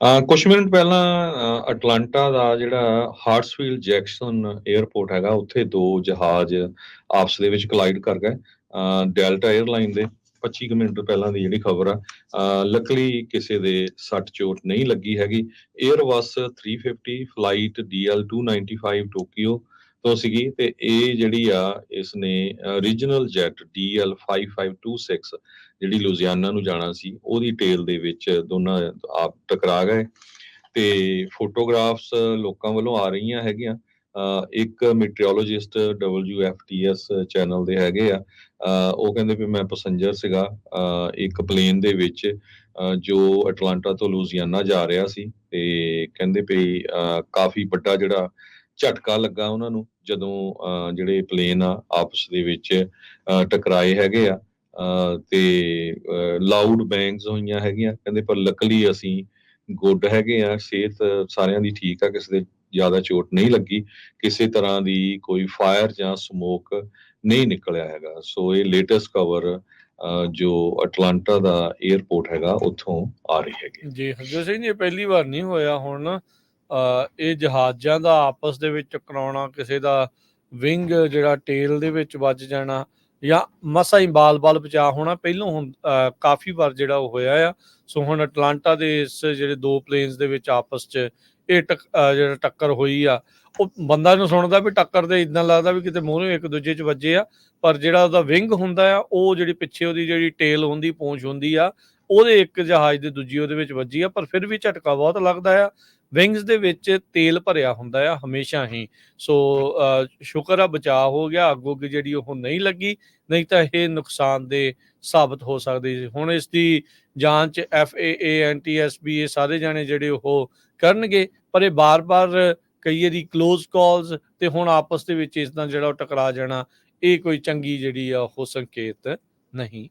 ਕੁਝ ਮਿੰਟ ਪਹਿਲਾਂ ਅਟਲਾਂਟਾ ਦਾ ਜਿਹੜਾ ਹਾਰਟਸਵਿਲ ਜੈਕਸਨ 에ਅਰਪੋਰਟ ਹੈਗਾ, ਉੱਥੇ ਦੋ ਜਹਾਜ਼ ਆਪਸ ਦੇ ਵਿੱਚ ਕਲਾਈਡ ਕਰ ਗਏ ਡੈਲਟਾ 에ਅਰਲਾਈਨ ਦੇ। 25 ਮਿੰਟ ਪਹਿਲਾਂ ਦੀ ਜਿਹੜੀ ਖਬਰ ਆ ਲੱਕਲੀ ਕਿਸੇ ਦੇ ਸੱਟ ਚੋਟ ਨਹੀਂ ਲੱਗੀ ਹੈਗੀ। 에ਅਰਬਸ 350 ਫਲਾਈਟ DL295 ਟੋਕੀਓ ਤੋਂ ਸੀਗੀ ਤੇ ਇਹ ਜਿਹੜੀ ਆ ਇਸ ਨੇ ਰੀਜਨਲ ਜੈਟ DL5526 ਜਿਹੜੀ ਲੁਜ਼ੀਆਨਾ ਨੂੰ ਜਾਣਾ ਸੀ, ਉਹਦੀ ਟੇਲ ਦੇ ਵਿੱਚ ਦੋਨਾਂ ਆਪ ਟਕਰਾ ਗਏ ਤੇ ਫੋਟੋਗ੍ਰਾਫਸ ਲੋਕਾਂ ਵੱਲੋਂ ਆ ਰਹੀਆਂ ਹੈਗੀਆਂ। ਇੱਕ ਮੀਟੀਓਲੋਜਿਸਟ WFTS ਚੈਨਲ ਦੇ ਹੈਗੇ ਆ। ਉਹ ਕਹਿੰਦੇ ਵੀ ਮੈਂ ਪੈਸੇਂਜਰ ਸੀਗਾ ਇੱਕ ਪਲੇਨ ਦੇ ਵਿੱਚ ਜੋ ਅਟਲਾਂਟਾ ਤੋਂ ਲੁਜ਼ੀਆਨਾ ਜਾ ਰਿਹਾ ਸੀ ਤੇ ਕਹਿੰਦੇ ਵੀ ਅਹ ਕਾਫੀ ਵੱਡਾ ਜਿਹੜਾ ਝਟਕਾ ਲੱਗਾ ਉਹਨਾਂ ਨੂੰ ਜਦੋਂ ਜਿਹੜੇ ਪਲੇਨ ਆ ਆਪਸ ਦੇ ਵਿੱਚ ਟਕਰਾਏ ਹੈਗੇ ਆ ਤੇ ਲਾਊਡ ਬੈਂਗਸ ਹੋਈਆਂ ਹੈਗੀਆਂ ਕਹਿੰਦੇ ਪਰ ਲੱਕਲੀ ਅਸੀਂ ਗੁੱਡ ਹੈਗੇ ਆ ਸਿਹਤ ਸਾਰਿਆਂ ਦੀ ਠੀਕ ਆ ਕਿਸੇ ਦੇ ਜ਼ਿਆਦਾ ਚੋਟ ਨਹੀਂ ਲੱਗੀ ਕਿਸੇ ਤਰ੍ਹਾਂ ਦੀ ਕੋਈ ਫਾਇਰ ਜਾਂ ਸਮੋਕ ਨਹੀਂ ਨਿਕਲਿਆ ਹੈਗਾ। ਸੋ ਇਹ ਲੇਟੈਸਟ ਕਵਰ ਜੋ ਅਟਲਾਂਟਾ ਦਾ 에ਅਰਪੋਰਟ ਹੈਗਾ ਉੱਥੋਂ ਆ ਰਹੀ ਹੈਗੀ। ਜੀ ਹਰਜੋਤ ਸਿੰਘ ਜੀ ਪਹਿਲੀ ਵਾਰ ਨਹੀਂ ਹੋਇਆ ਹੁਣ। ਅ, ਇਹ ਜਹਾਜ਼ਾਂ ਦਾ ਆਪਸ ਦੇ ਵਿੱਚ ਟਕਰਾਉਣਾ ਕਿਸੇ ਦਾ ਵਿੰਗ ਜਿਹੜਾ ਟੇਲ ਦੇ ਵਿੱਚ ਵੱਜ ਜਾਣਾ ਜਾਂ ਮਸਾ ਹੀ ਬਾਲ-ਬਾਲ ਬਚਾ ਹੋਣਾ, ਪਹਿਲੋਂ ਹੁਣ ਕਾਫੀ ਵਾਰ ਜਿਹੜਾ ਉਹ ਹੋਇਆ ਆ। ਸੋ ਹੁਣ ਅਟਲਾਂਟਾ ਦੇ ਇਸ ਜਿਹੜੇ ਦੋ ਪਲੇਨਸ ਦੇ ਵਿੱਚ ਆਪਸ 'ਚ ਇਹ ਟੱਕ- ਜਿਹੜਾ ਟੱਕਰ ਹੋਈ ਆ, ਉਹ ਬੰਦਾ ਨੂੰ ਸੁਣਦਾ ਵੀ ਟੱਕਰ ਦੇ ਇਦਾਂ ਲੱਗਦਾ ਵੀ ਕਿਤੇ ਮੂਹਰੇ ਇੱਕ ਦੂਜੇ 'ਚ ਵੱਜੇ ਆ, ਪਰ ਜਿਹੜਾ ਉਹਦਾ ਵਿੰਗ ਹੁੰਦਾ ਆ, ਉਹ ਜਿਹੜੀ ਪਿੱਛੇ ਉਹਦੀ ਜਿਹੜੀ ਟੇਲ ਹੁੰਦੀ, ਪੂੰਛ ਹੁੰਦੀ ਆ ਉਹਦੇ ਇੱਕ ਜਹਾਜ਼ ਦੇ ਦੂਜੀ ਉਹਦੇ ਵਿੱਚ ਵੱਜੀ ਆ, ਪਰ ਫਿਰ ਵੀ ਝਟਕਾ ਬਹੁਤ ਲੱਗਦਾ ਆ। ਵਿੰਗਸ ਦੇ ਵਿੱਚ ਤੇਲ ਭਰਿਆ ਹੁੰਦਾ ਆ, ਹਮੇਸ਼ਾ ਹੀ। ਸੋ ਸ਼ੁਕਰ ਆ, ਬਚਾਅ ਹੋ ਗਿਆ। ਅੱਗੋਂ ਅੱਗੇ ਜਿਹੜੀ ਉਹ ਨਹੀਂ ਲੱਗੀ, ਨਹੀਂ ਤਾਂ ਇਹ ਨੁਕਸਾਨ ਦੇ ਸਾਬਤ ਹੋ ਸਕਦੀ ਸੀ। ਹੁਣ ਇਸ ਦੀ ਜਾਂਚ FAA NTSB ਇਹ ਸਾਰੇ ਜਾਣੇ ਜਿਹੜੇ ਉਹ ਕਰਨਗੇ, ਪਰ ਇਹ ਬਾਰ-ਬਾਰ ਕਈ ਵਾਰੀ ক্লোਜ਼ ਕਾਲਸ ਤੇ ਹੁਣ ਆਪਸ ਦੇ ਵਿੱਚ ਇਸ ਦਾ ਜਿਹੜਾ ਉਹ ਟਕਰਾ ਜਾਣਾ, ਇਹ ਕੋਈ ਚੰਗੀ ਜਿਹੜੀ ਆ ਉਹ ਸੰਕੇਤ ਨਹੀਂ।